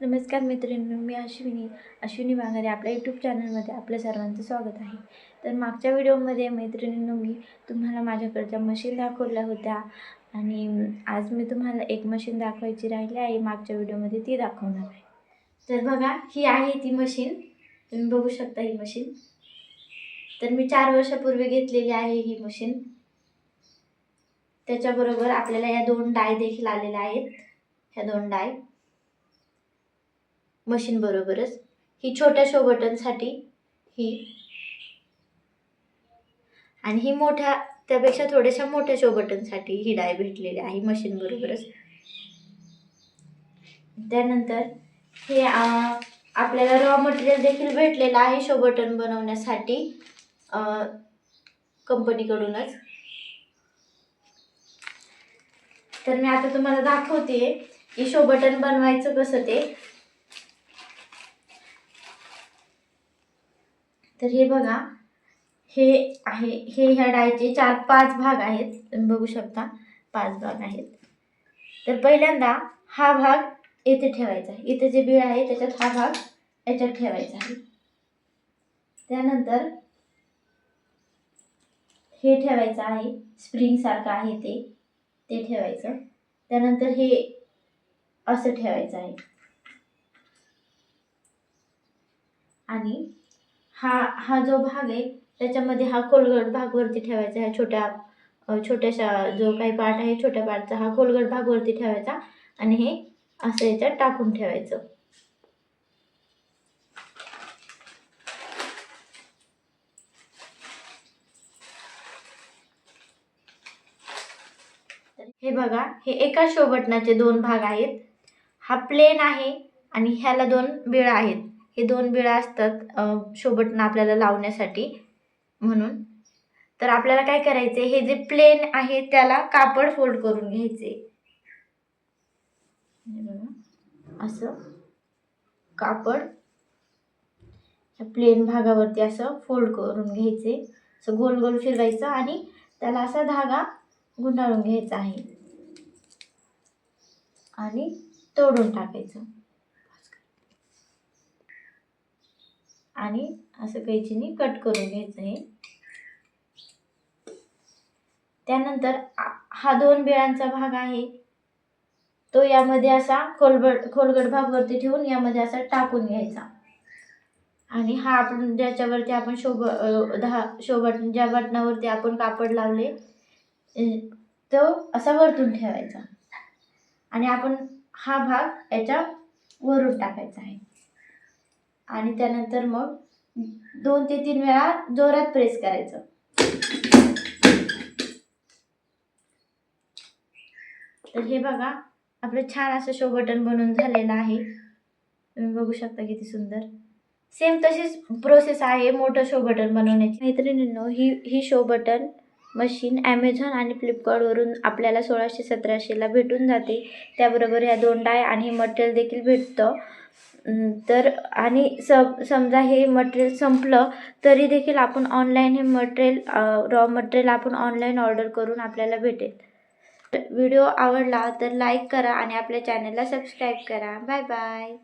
नमस्कार मित्रांनो मी अश्विनी अश्विनी बांगारे आपल्या यूट्यूब चॅनलमध्ये आपल्या सर्वांचं स्वागत आहे. तर मागच्या व्हिडिओमध्ये मैत्रिणींनो मी तुम्हाला माझ्याकडच्या मशीन दाखवल्या होत्या आणि आज मी तुम्हाला एक मशीन दाखवायची राहिली आहे. मागच्या व्हिडिओमध्ये ती दाखवणार आहे. तर बघा ही आहे ती मशीन तुम्ही बघू शकता ही मशीन तर मी चार वर्षापूर्वी घेतलेली आहे ही मशीन त्याच्याबरोबर आपल्याला या दोन डाय देखील आलेल्या आहेत. ह्या दोन डाय. मशीनबरोबरच ही छोट्या शो बटनसाठी ही. आणि ही मोठ्या त्यापेक्षा थोड्याशा मोठ्या शो बटनसाठी ही डाय भेटलेली आहे मशीनबरोबरच त्यानंतर हे आपल्याला रॉ मटेरियल देखील भेटलेलं आहे शो बटन बनवण्यासाठी कंपनीकडूनच. तर मी आता तुम्हाला दाखवते की शो बटन बनवायचं कसं ते. तर हे बघा हे आहे हे ह्या डायचे चार पाच भाग आहेत. तुम्ही बघू शकता पाच भाग आहेत. तर पहिल्यांदा हा भाग येथे ठेवायचा आहे. इथे जे बीळ आहे त्याच्यात हा भाग याच्यात ठेवायचा आहे. त्यानंतर हे ठेवायचं आहे. स्प्रिंगसारखं आहे ते ते ठेवायचं. त्यानंतर हे असं ठेवायचं आहे. आणि हा हा जो भाग आहे त्याच्यामध्ये हा खोलगट भाग वरती ठेवायचा ह्या छोट्या छोट्याशा जो काही पार्ट आहे छोट्या पार्टचा हा खोलगट भाग वरती ठेवायचा आणि हे असं याच्यात टाकून ठेवायचं. हे बघा हे एका शोबटनाचे दोन भाग आहेत. हा प्लेन आहे आणि ह्याला दोन बिळा आहेत. हे दोन बिळा असतात शोभटनं आपल्याला लावण्यासाठी म्हणून. तर आपल्याला काय करायचे हे जे प्लेन आहे त्याला कापड फोल्ड करून घ्यायचे असं कापड ह्या प्लेन भागावरती असं फोल्ड करून घ्यायचे असं गोल गोल फिरवायचं आणि त्याला असा धागा गुंडाळून घ्यायचा आहे. आणि तोडून टाकायचं. आणि असं कैचीने कट करून घ्यायचं आहे. त्यानंतर हा दोन बिळांचा भाग आहे. तो यामध्ये असा खोलगट खोलगट भाग वरती ठेवून यामध्ये असा टाकून घ्यायचा. आणि हा आपण ज्याच्यावरती आपण शोभ दहा शोभट ज्या बटणावरती आपण कापड लावले तो असा वरतून ठेवायचा. आणि आपण हा भाग याच्या वरून टाकायचा आहे. आणि त्यानंतर मग दोन ते तीन वेळा जोरात प्रेस करायचं. तर हे बघा आपलं छान असं शो बटन बनवून झालेलं आहे. तुम्ही बघू शकता किती सुंदर. सेम तशीच प्रोसेस आहे मोठं शो बटन बनवण्याची. मैत्रिणींनो ही ही शो बटन मशीन ॲमेझॉन आणि फ्लिपकार्टवरून आपल्याला सोळाशे सतराशेला भेटून जाते. त्याबरोबर ह्या दोन डाय आणि मटेरियल देखील भेटतं. तर आणि सम समजा हे मटेरियल संपलं तरी देखील आपण ऑनलाईन हे मटेरियल रॉ मटेरियल आपण ऑनलाईन ऑर्डर करून आपल्याला भेटेल. व्हिडिओ आवडला तर लाईक करा आणि आपल्या चॅनलला सबस्क्राईब करा. Bye bye